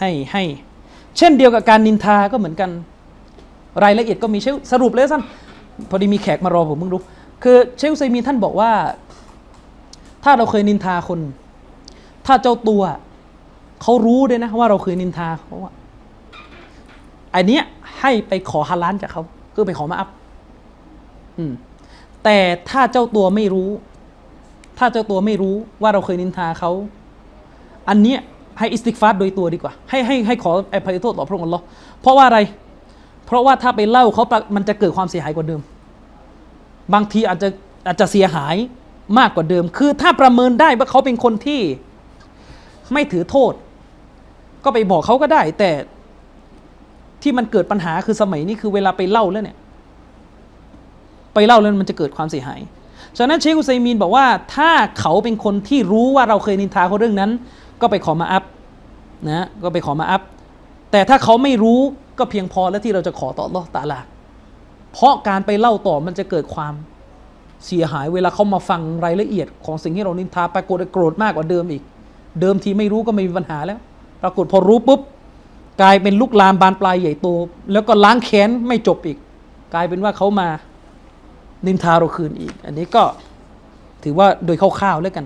ให้ให้ เช่นเดียวกับการนินทาก็เหมือนกัน รายละเอียดก็มีเชลสรุปเลยสั้นพอดีมีแขกมารอผมมึงดูคือเชลไซมีท่านบอกว่า ถ้าเราเคยนินทาคน ถ้าเจ้าตัวเขารู้ด้วยนะว่าเราเคยนินทาเขาอะอันเนี้ยให้ไปขอฮาลานจากเขาคือไปขอมาอัพอแต่ถ้าเจ้าตัวไม่รู้ ถ้าเจ้าตัวไม่รู้ว่าเราเคยนินทาเขา อันเนี้ย ให้อิสติกฟารโดยตัวดีกว่า ให้ให้ให้ขออภัยโทษต่อพระองค์อัลลอฮ์เพราะว่าอะไร เพราะว่าถ้าไปเล่าเขามันจะเกิดความเสียหายกว่าเดิม บางทีอาจจะอาจจะเสียหายมากกว่าเดิม คือถ้าประเมินได้ว่าเขาเป็นคนที่ไม่ถือโทษ ก็ไปบอกเขาก็ได้ แต่ที่มันเกิดปัญหาคือสมัยนี้คือเวลาไปเล่าแล้วเนี่ย ไปเล่าแล้วมันจะเกิดความเสียหายฉะนั้นเชคอุซัยมีนบอกว่าถ้าเขาเป็นคนที่รู้ว่าเราเคยนินทาเขาเรื่องนั้น ก็ไปขอมาอัพนะก็ไปขอมาอัพแต่ถ้าเขาไม่รู้ก็เพียงพอแล้วที่เราจะขอต่ออัลอตาลาเพราะการไปเล่าต่อมันจะเกิดความเสียหายเวลาเขามาฟังรายละเอียดของสิ่งที่เรานินทาปรากฏโกรธมากกว่าเดิมอีก เดิมทีไม่รู้ก็ไม่มีปัญหาแล้ว ปรากฏพอรู้ปุ๊บกลายเป็นลุกลามบานปลายใหญ่โต แล้วก็ล้างแค้นไม่จบอีก กลายเป็นว่าเขามานินทาเราคืนอีก อันนี้ก็ถือว่าโดยคร่าวๆแล้วกัน